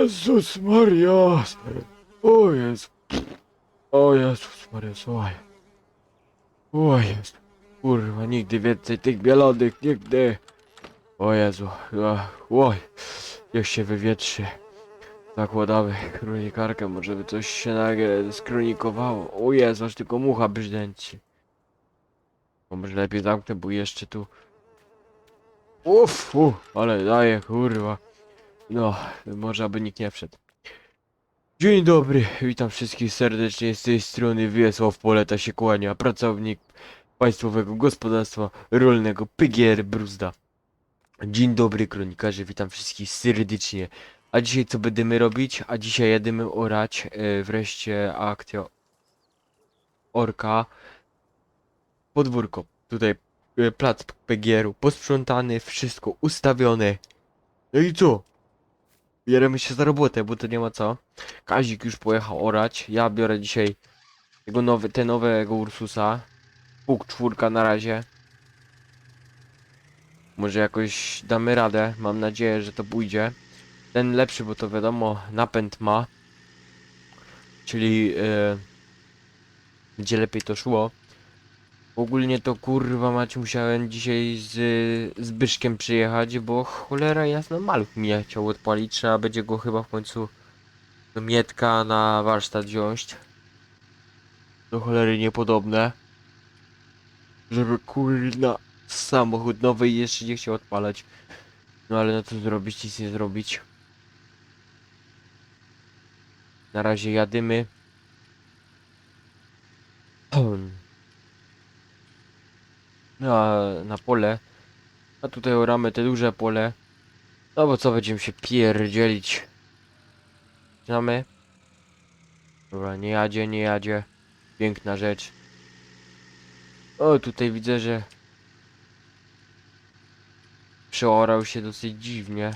Jezus Maria! O Jezu. O Jezus Maria, słuchaj. O Jezu. Kurwa, nigdy więcej tych bielonych, nigdy. O Jezu. Oj. Niech się wywietrzy. Zakładamy kronikarkę, może by coś się nagle skronikowało. O Jezu, aż tylko mucha brzdęci. Może lepiej zamknę, bo jeszcze tu... Uff, uff, ale daje, kurwa. No, może aby nikt nie wszedł. Dzień dobry, witam wszystkich serdecznie z tej strony Wiesław Poleta się kłania, pracownik Państwowego Gospodarstwa Rolnego PGR Bruzda. Dzień dobry kronikarze, witam wszystkich serdecznie. A dzisiaj co będziemy robić? A dzisiaj jedziemy orać e, wreszcie akcja Orka Podwórko. Tutaj e, plac PGR-u posprzątany, wszystko ustawione. No i co? Bierzemy się za robotę, bo to nie ma co. Kazik już pojechał orać. Ja biorę dzisiaj tego nowy, te nowego Ursusa. Puk czwórka na razie. Może jakoś damy radę. Mam nadzieję, że to pójdzie. Ten lepszy, bo to wiadomo, napęd ma. Czyli gdzie lepiej to szło. Ogólnie to kurwa mać musiałem dzisiaj z Zbyszkiem przyjechać, bo cholera jasno maluch mi chciał odpalić, trzeba będzie go chyba w końcu do Mietka na warsztat wziąć. Do cholery niepodobne. Żeby kurna samochód nowy jeszcze nie chciał odpalać. No ale no co zrobić, nic nie zrobić. Na razie jadymy. Na, na pole. A tutaj oramy te duże pole. No bo co będziemy się pierdzielić. Znamy? Dobra, nie jadzie, nie jadzie. Piękna rzecz. O, tutaj widzę, że przeorał się dosyć dziwnie.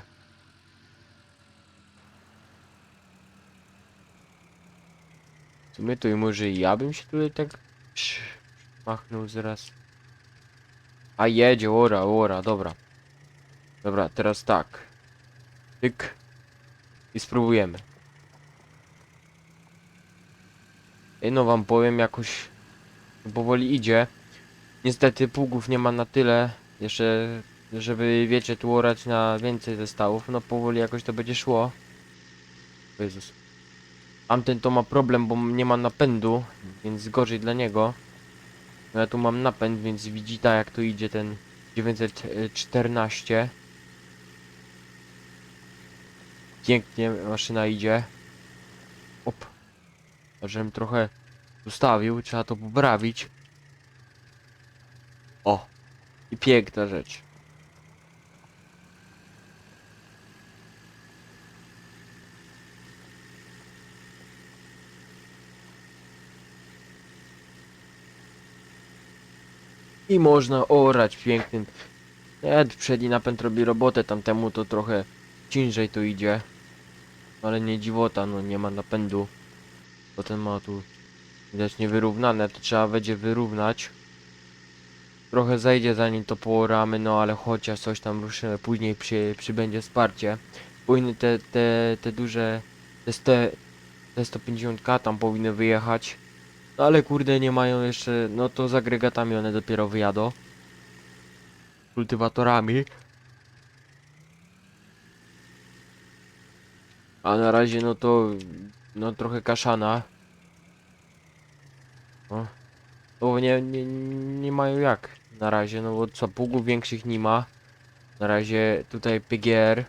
W sumie to i może ja bym się tutaj tak machnął zaraz. A jedzie, ora, ora, dobra. Dobra, teraz tak. Tyk. I spróbujemy. Ej, no wam powiem, jakoś powoli idzie. Niestety pługów nie ma na tyle, jeszcze, żeby, wiecie, tu orać na więcej zestawów. No powoli jakoś to będzie szło. Jezus. Tamten to ma problem, bo nie ma napędu, więc gorzej dla niego. No ja tu mam napęd, więc widzi tak jak to idzie ten 914. Pięknie maszyna idzie. Op. Żebym trochę ustawił, trzeba to poprawić. O. I piękna rzecz. I można orać pięknym. Nie, przedni napęd robi robotę, tamtemu to trochę ciężej to idzie. Ale nie dziwota, no nie ma napędu. Potem ma tu widać niewyrównane, to trzeba będzie wyrównać. Trochę zejdzie zanim to pooramy, no ale chociaż coś tam ruszymy, później przy, przybędzie wsparcie. Powinny te, te, te duże, te, te 150 tam powinny wyjechać. No ale kurde nie mają jeszcze, no to z agregatami one dopiero wyjadą. Kultywatorami. A na razie no to, no trochę kaszana. O. Bo nie, nie, nie mają jak na razie, no bo co, pługów większych nie ma. Na razie tutaj PGR.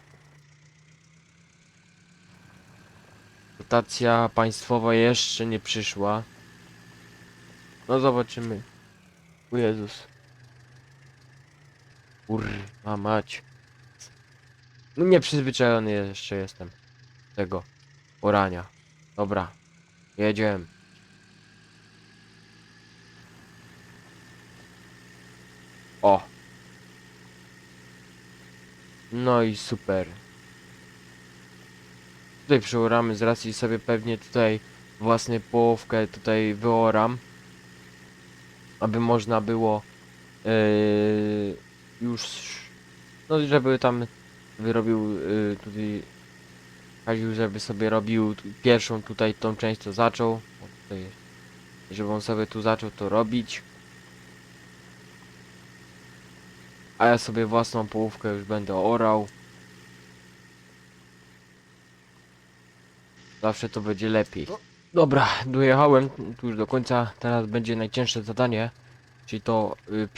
Dotacja państwowa jeszcze nie przyszła. No zobaczymy. O Jezus. Kurwa mać. No nieprzyzwyczajony jeszcze jestem. Tego. Orania. Dobra. Jedziemy. O. No i super. Tutaj przeoramy z racji sobie pewnie tutaj własną połówkę tutaj wyoram aby można było yy, już no żeby tam wyrobił yy, tutaj Kaziu, żeby sobie robił pierwszą tutaj tą część, co zaczął. Tutaj. Żeby on sobie tu zaczął to robić. A ja sobie własną połówkę już będę orał. Zawsze to będzie lepiej. Dobra, dojechałem tu już do końca. Teraz będzie najcięższe zadanie. Czyli to y,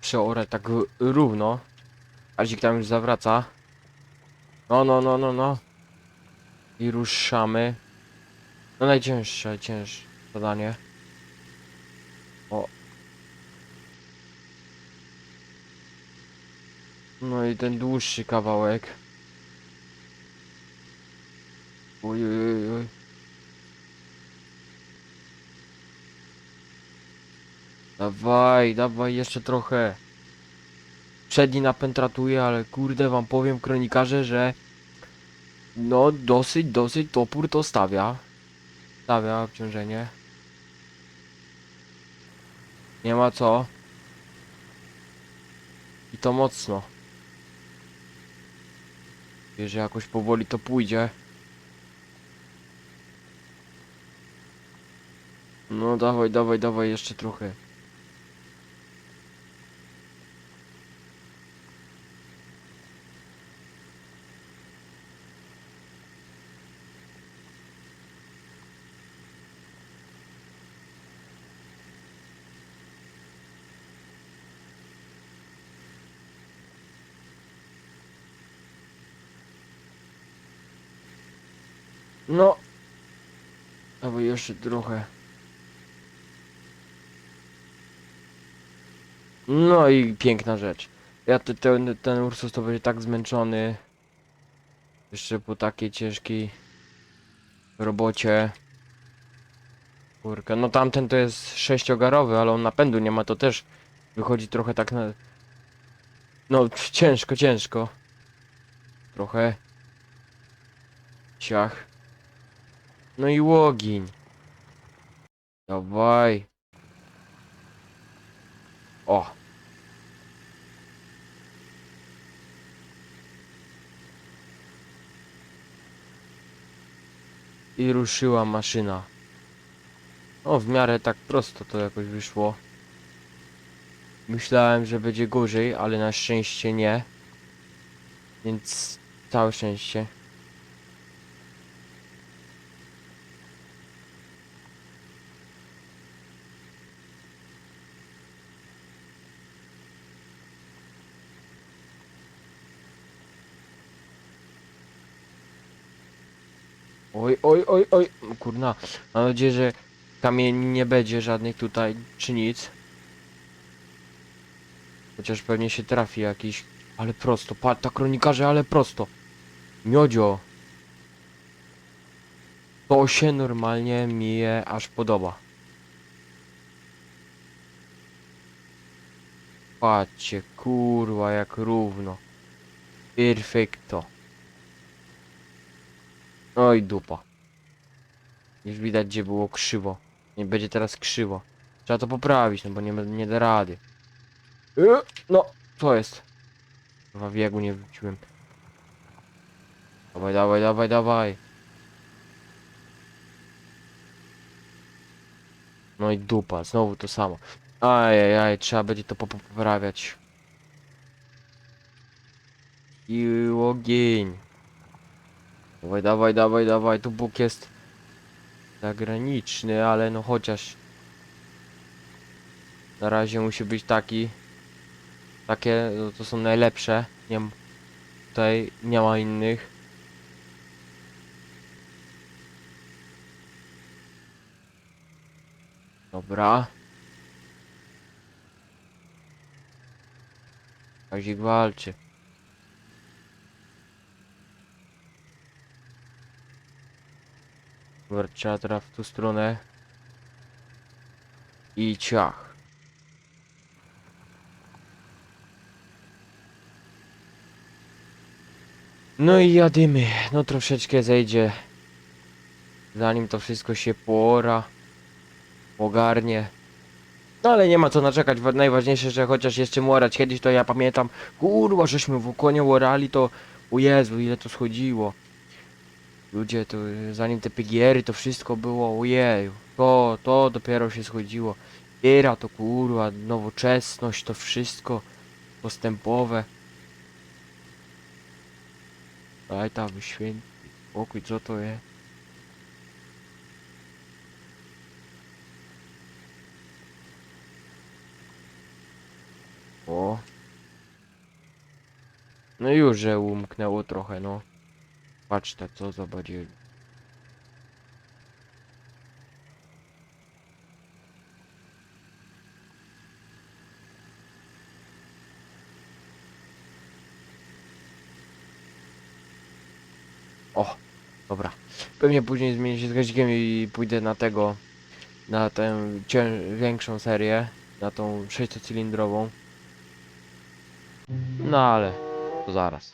przeorać tak równo. Azik tam już zawraca. No, no, no, no, no. I ruszamy. No najcięższe, cięższe zadanie. O. No i ten dłuższy kawałek. Oj, oj, oj, oj. Dawaj, dawaj jeszcze trochę. Przedni napęd ratuje, ale kurde wam powiem kronikarze, że no dosyć, dosyć topór to stawia. Stawia obciążenie. Nie ma co. I to mocno. Wie, że jakoś powoli to pójdzie. No dawaj, dawaj, dawaj jeszcze trochę. No. Dawaj jeszcze trochę. No i piękna rzecz. Ja te, ten, ten Ursus to będzie tak zmęczony. Jeszcze po takiej ciężkiej robocie. Kurka, no tamten to jest sześciogarowy, ale on napędu nie ma, to też wychodzi trochę tak na... No ciężko, ciężko. Trochę. Ciach. No i łogień. Dawaj. O. I ruszyła maszyna. O, w miarę tak prosto to jakoś wyszło. Myślałem, że będzie gorzej, ale na szczęście nie. Więc całe szczęście. Oj, oj, oj, kurna. Mam nadzieję, że kamieni nie będzie żadnych tutaj, czy nic. Chociaż pewnie się trafi jakiś. Ale prosto, patrz, ta kronikarze, ale prosto. Miodzio. To się normalnie mi je aż podoba. Patrzcie, kurwa, jak równo. Perfekto. Oj, dupa. Już widać, gdzie było krzywo. Nie będzie teraz krzywo. Trzeba to poprawić, no bo nie, nie da rady. E, No, co jest? Chyba wiegu nie wróciłem. Dawaj, dawaj, dawaj, dawaj. No i dupa, znowu to samo. Ajajaj, trzeba będzie to pop- poprawiać. I ogień. Dawaj, dawaj, dawaj, dawaj, tu Bóg jest zagraniczny, ale no chociaż na razie musi być taki takie, no to są najlepsze. Nie m- tutaj nie ma innych. Dobra. Kazik walczy Dobra, trzeba w tą stronę. I ciach. No i jadymy. No troszeczkę zejdzie. Zanim to wszystko się poora. Ogarnie. No ale nie ma co naczekać. Wa- Najważniejsze, że chociaż jeszcze morać. Kiedyś to ja pamiętam. Kurwa, żeśmy w konie orali to... O Jezu, ile to schodziło. Ludzie, to y, zanim te PGR-y to wszystko było, ojeju, to, to dopiero się schodziło. Era to kurwa, nowoczesność, to wszystko postępowe. Daj tam wyświęcić spokój, co to jest? O. No już, że umknęło trochę, no. Patrz tak, co zobaczyli. O, dobra. Pewnie później zmienię się z gazikiem i pójdę na tego, na tę większą serię, na tą 600-cylindrową. No ale, to zaraz.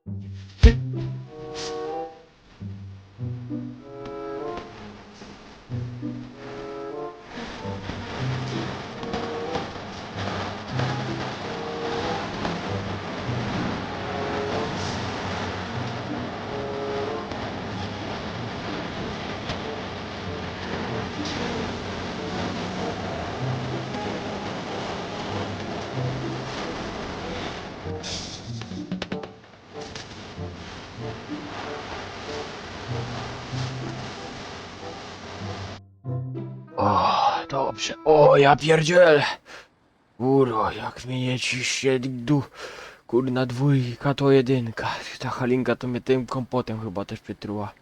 Dobrze. O, ja pierdziel. Kurwa, jak mnie nie ciśnie du... Kurna dwójka to jedynka. Ta halinka to mnie tym kompotem chyba też przytruła.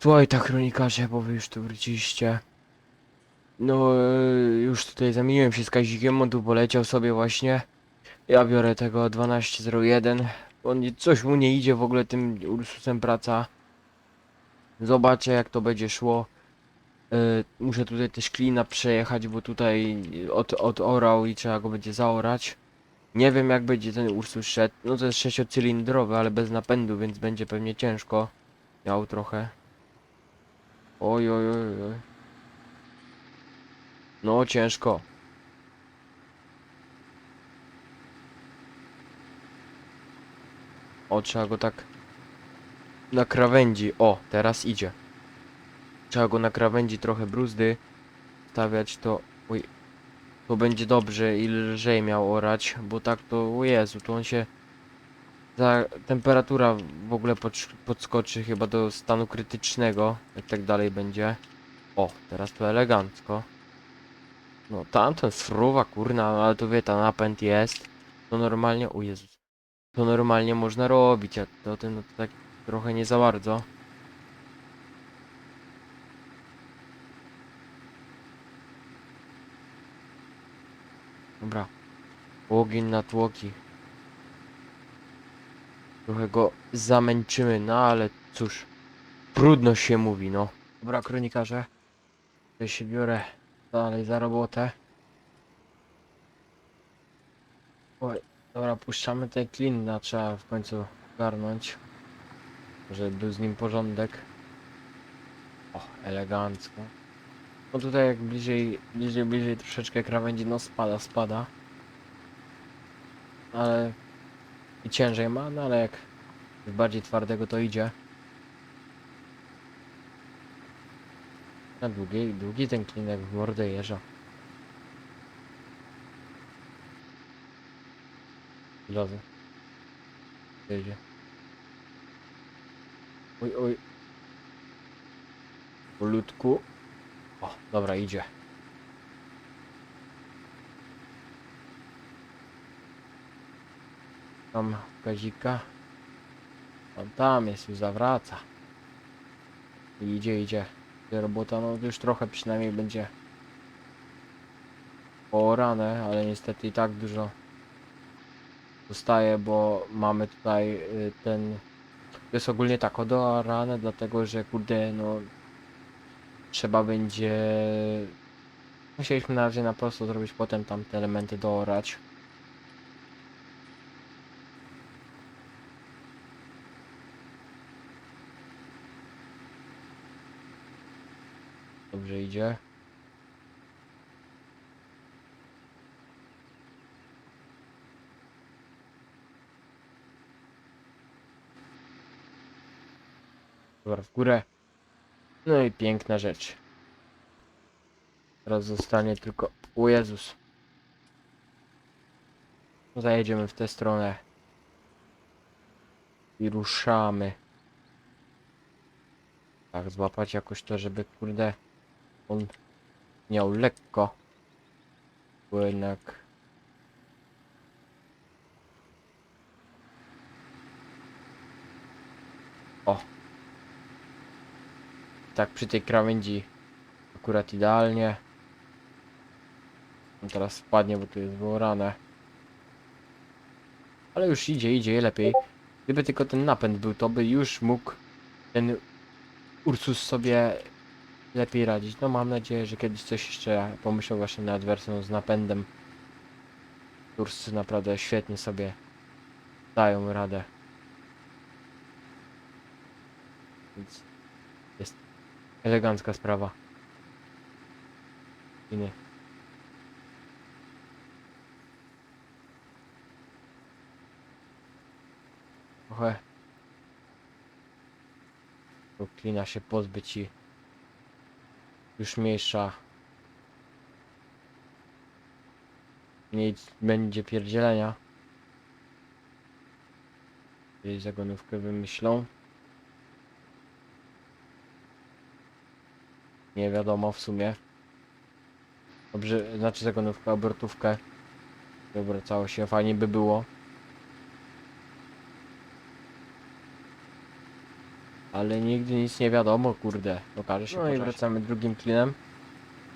Słuchaj, ta kronikarze, bo wy już tu wróciliście. No, e, już tutaj zamieniłem się z Kazikiem, on tu poleciał sobie właśnie. Ja biorę tego 1201. On coś mu nie idzie w ogóle tym Ursusem praca. Zobaczę jak to będzie szło. E, muszę tutaj też klina przejechać, bo tutaj od, od orał i trzeba go będzie zaorać. Nie wiem jak będzie ten Ursus szedł. No to jest sześciocylindrowy, ale bez napędu, więc będzie pewnie ciężko. Miał trochę. Oj, oj, oj, oj. No ciężko. O, trzeba go tak na krawędzi. O, teraz idzie. Trzeba go na krawędzi trochę bruzdy stawiać, to... Oj, to będzie dobrze i lżej miał orać, bo tak to... O Jezu, to on się... Ta temperatura w ogóle podsz- podskoczy chyba do stanu krytycznego, jak tak dalej będzie. O, teraz to elegancko. No tamten fruwa, kurna, ale to wie, ta napęd jest. To normalnie... O Jezus. To normalnie można robić, a to tym no to tak trochę nie za bardzo. Dobra. Ogień na tłoki. Trochę go zamęczymy, no ale cóż. Trudno się mówi, no. Dobra, kronikarze. Ja się biorę dalej za robotę. Oj, dobra, puszczamy ten klin, na trzeba w końcu garnąć. Żeby był z nim porządek. O, elegancko. No tutaj jak bliżej, bliżej, bliżej troszeczkę krawędzi, no spada, spada. Ale i ciężej ma, no ale jak bardziej twardego to idzie. Na długi, długi ten klinek w mordę jeża. Drodzy. Jedzie. Oj, oj. Polutku. O, dobra, idzie. Tam gazika. On tam jest, już zawraca. Idzie, idzie. Robota, no już trochę przynajmniej będzie poorane, ale niestety i tak dużo zostaje, bo mamy tutaj y, ten... To jest ogólnie tak odoarane, dlatego że kurde, no trzeba będzie... Musieliśmy na razie na prosto zrobić, potem tam te elementy doorać. Dobrze idzie. Dobra, w górę. No i piękna rzecz. Teraz zostanie tylko... O Jezus. Zajedziemy w tę stronę. I ruszamy. Tak, złapać jakoś to, żeby kurde... On miał lekko. Bo jednak... O! Tak przy tej krawędzi akurat idealnie. On teraz spadnie, bo tu jest wyorane. Ale już idzie, idzie lepiej. Gdyby tylko ten napęd był, to by już mógł ten Ursus sobie lepiej radzić. No mam nadzieję, że kiedyś coś jeszcze pomyślał właśnie nad wersją z napędem. Ursy naprawdę świetnie sobie dają radę. Więc jest elegancka sprawa. Fajnie. Trochę bo klina się pozbyć i już mniejsza mniej będzie pierdzielenia jej zagonówkę wymyślą nie wiadomo w sumie dobrze, znaczy zagonówkę, obrotówkę obracało się, fajnie by było Ale nigdy nic nie wiadomo, kurde. Okaże się No i wracamy drugim klinem.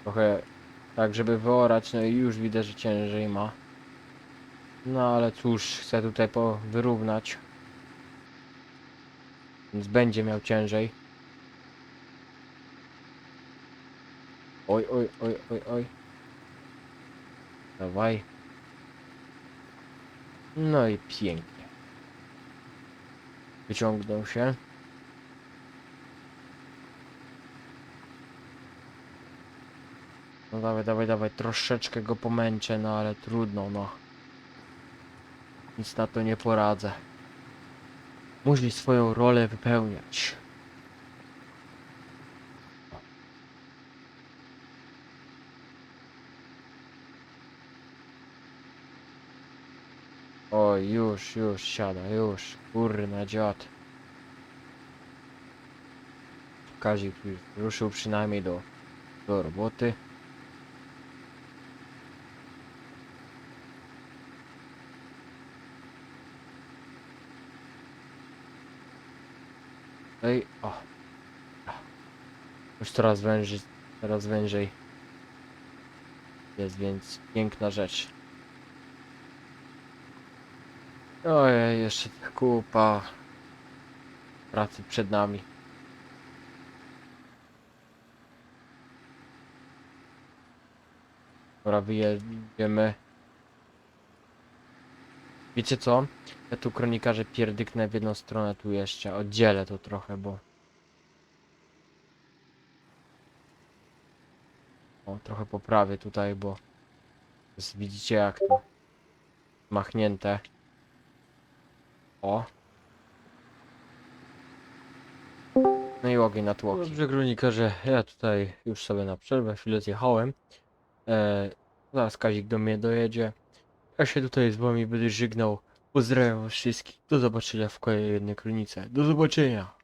Trochę tak, żeby wyorać, no i już widzę, że ciężej ma. No ale cóż, chcę tutaj po wyrównać. Więc będzie miał ciężej. Oj, oj, oj, oj, oj. Dawaj. No i pięknie. Wyciągnął się. No dawaj, dawaj, dawaj, troszeczkę go pomęczę, no ale trudno, no. Nic na to nie poradzę. Musi swoją rolę wypełniać. Oj, już, już siada, już. Kurna dziad. Kazik ruszył przynajmniej do, do roboty. Ej, o. Już coraz wężej, coraz wężej. Jest więc piękna rzecz. Ojej, jeszcze kupa pracy przed nami. Dobra, wyjedziemy. Wiecie co? Ja tu kronikarze pierdyknę w jedną stronę tu jeszcze. Oddzielę to trochę, bo... O, trochę poprawię tutaj, bo... Jest, widzicie jak to... Machnięte. O. No i ogień na tłoki. Dobrze, kronikarze, ja tutaj już sobie na przerwę chwilę zjechałem. E, zaraz Kazik do mnie dojedzie. Ja się tutaj z wami będę żegnał. Pozdrawiam was wszystkich. Do zobaczenia w kolejnej kronice. Do zobaczenia.